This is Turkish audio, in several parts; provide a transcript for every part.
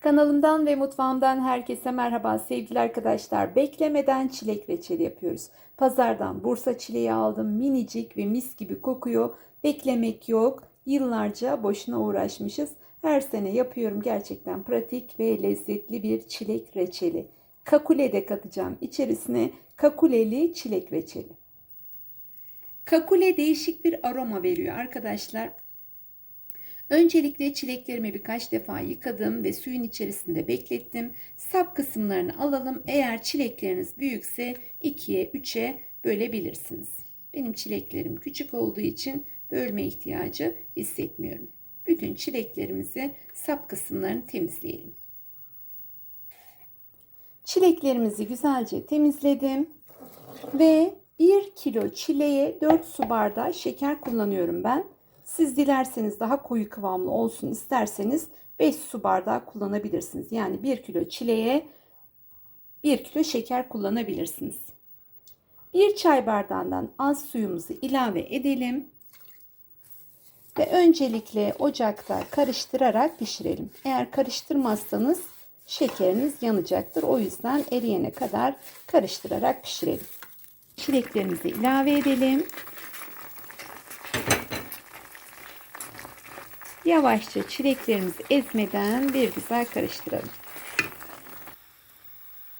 Kanalımdan ve mutfağımdan herkese merhaba sevgili arkadaşlar. Beklemeden çilek reçeli yapıyoruz. Pazardan Bursa çileği aldım. Minicik ve mis gibi kokuyor. Beklemek yok. Yıllarca boşuna uğraşmışız. Her sene yapıyorum gerçekten pratik ve lezzetli bir çilek reçeli. Kakule de katacağım içerisine kakuleli çilek reçeli. Kakule değişik bir aroma veriyor arkadaşlar. Öncelikle çileklerimi birkaç defa yıkadım ve suyun içerisinde beklettim. Sap kısımlarını alalım. Eğer çilekleriniz büyükse 2'ye 3'e bölebilirsiniz. Benim çileklerim küçük olduğu için bölme ihtiyacı hissetmiyorum. Bütün çileklerimizi sap kısımlarını temizleyelim. Çileklerimizi güzelce temizledim ve 1 kilo çileğe 4 su bardağı şeker kullanıyorum ben. Siz dilerseniz daha koyu kıvamlı olsun isterseniz 5 su bardağı kullanabilirsiniz. Yani 1 kilo çileğe 1 kilo şeker kullanabilirsiniz. 1 çay bardağından az suyumuzu ilave edelim. Ve öncelikle ocakta karıştırarak pişirelim. Eğer karıştırmazsanız şekeriniz yanacaktır. O yüzden eriyene kadar karıştırarak pişirelim. Çileklerimizi ilave edelim. Yavaşça çileklerimizi ezmeden bir güzel karıştıralım.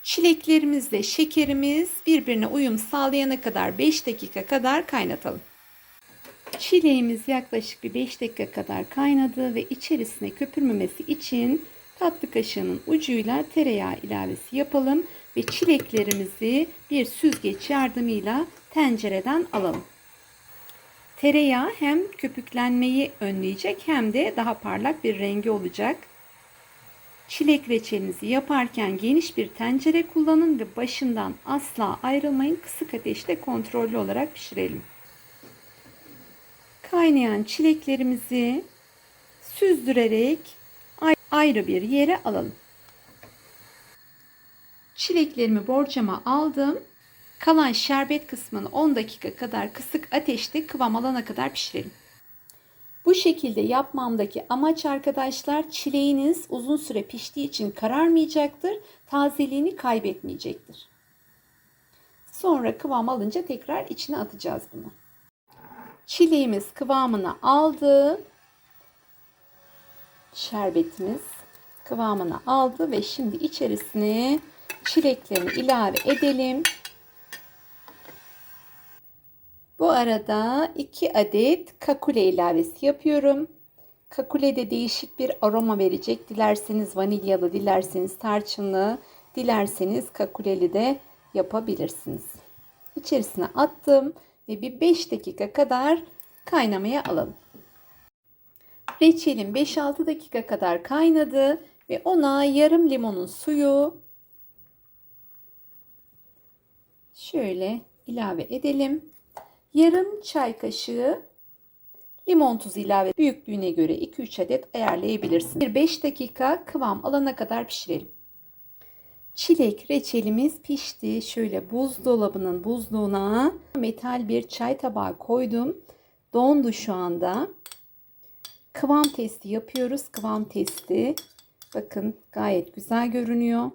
Çileklerimizle şekerimiz birbirine uyum sağlayana kadar 5 dakika kadar kaynatalım. Çileğimiz yaklaşık bir 5 dakika kadar kaynadı ve içerisine köpürmemesi için tatlı kaşığının ucuyla tereyağı ilavesi yapalım ve çileklerimizi bir süzgeç yardımıyla tencereden alalım. Tereyağı hem köpüklenmeyi önleyecek hem de daha parlak bir rengi olacak. Çilek reçelinizi yaparken geniş bir tencere kullanın ve başından asla ayrılmayın. Kısık ateşte kontrollü olarak pişirelim. Kaynayan çileklerimizi süzdürerek ayrı bir yere alalım. Çileklerimi borcama aldım. Kalan şerbet kısmını 10 dakika kadar kısık ateşte kıvam alana kadar pişirelim. Bu şekilde yapmamdaki amaç arkadaşlar çileğiniz uzun süre piştiği için kararmayacaktır. Tazeliğini kaybetmeyecektir. Sonra kıvam alınca tekrar içine atacağız bunu. Çileğimiz kıvamını aldı. Şerbetimiz kıvamını aldı ve şimdi içerisine çileklerini ilave edelim. Arada 2 adet kakule ilavesi yapıyorum. Kakule de değişik bir aroma verecek. Dilerseniz vanilyalı, dilerseniz tarçınlı, dilerseniz kakuleli de yapabilirsiniz. İçerisine attım ve bir 5 dakika kadar kaynamaya alalım. Reçelim 5-6 dakika kadar kaynadı ve ona yarım limonun suyu şöyle ilave edelim. Yarım çay kaşığı limon tuzu ilave büyüklüğüne göre 2-3 adet ayarlayabilirsiniz. Bir 5 dakika kıvam alana kadar pişirelim. Çilek reçelimiz pişti. Şöyle buzdolabının buzluğuna metal bir çay tabağı koydum. Dondu şu anda. Kıvam testi yapıyoruz. Kıvam testi. Bakın gayet güzel görünüyor.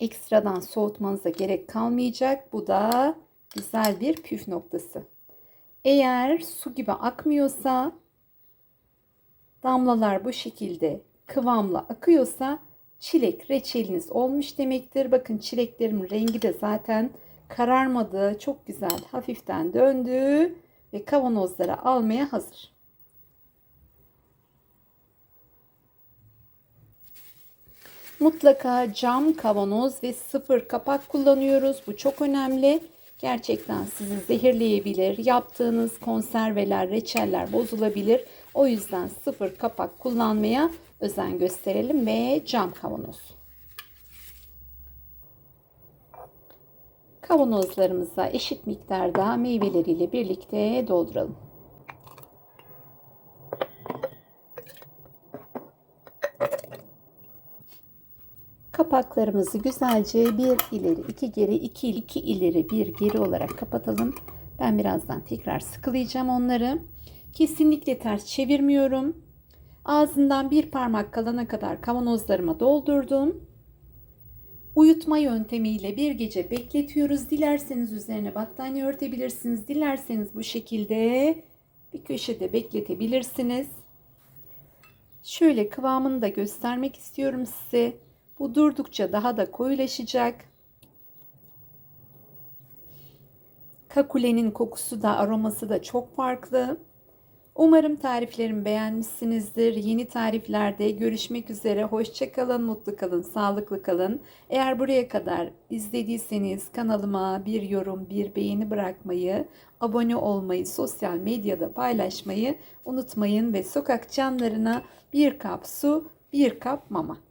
Ekstradan soğutmanıza gerek kalmayacak. Bu da güzel bir püf noktası. Eğer su gibi akmıyorsa damlalar bu şekilde kıvamla akıyorsa çilek reçeliniz olmuş demektir. Bakın çileklerimin rengi de zaten kararmadı. Çok güzel hafiften döndü ve kavanozlara almaya hazır. Mutlaka cam kavanoz ve sıfır kapak kullanıyoruz. Bu çok önemli. Gerçekten sizi zehirleyebilir. Yaptığınız konserveler, reçeller bozulabilir. O yüzden sıfır kapak kullanmaya özen gösterelim ve cam kavanoz. Kavanozlarımıza eşit miktarda meyveleriyle birlikte dolduralım. Kapaklarımızı güzelce bir ileri, iki geri, iki, iki ileri, bir geri olarak kapatalım. Ben birazdan tekrar sıkılayacağım onları. Kesinlikle ters çevirmiyorum. Ağzından bir parmak kalana kadar kavanozlarıma doldurdum. Uyutma yöntemiyle bir gece bekletiyoruz. Dilerseniz üzerine battaniye örtebilirsiniz. Dilerseniz bu şekilde bir köşede bekletebilirsiniz. Şöyle kıvamını da göstermek istiyorum size. Bu durdukça daha da koyulaşacak. Kakulenin kokusu da aroması da çok farklı. Umarım tariflerimi beğenmişsinizdir. Yeni tariflerde görüşmek üzere. Hoşçakalın, mutlu kalın, sağlıklı kalın. Eğer buraya kadar izlediyseniz kanalıma bir yorum, bir beğeni bırakmayı, abone olmayı, sosyal medyada paylaşmayı unutmayın ve sokak canlarına bir kap su, bir kap mama.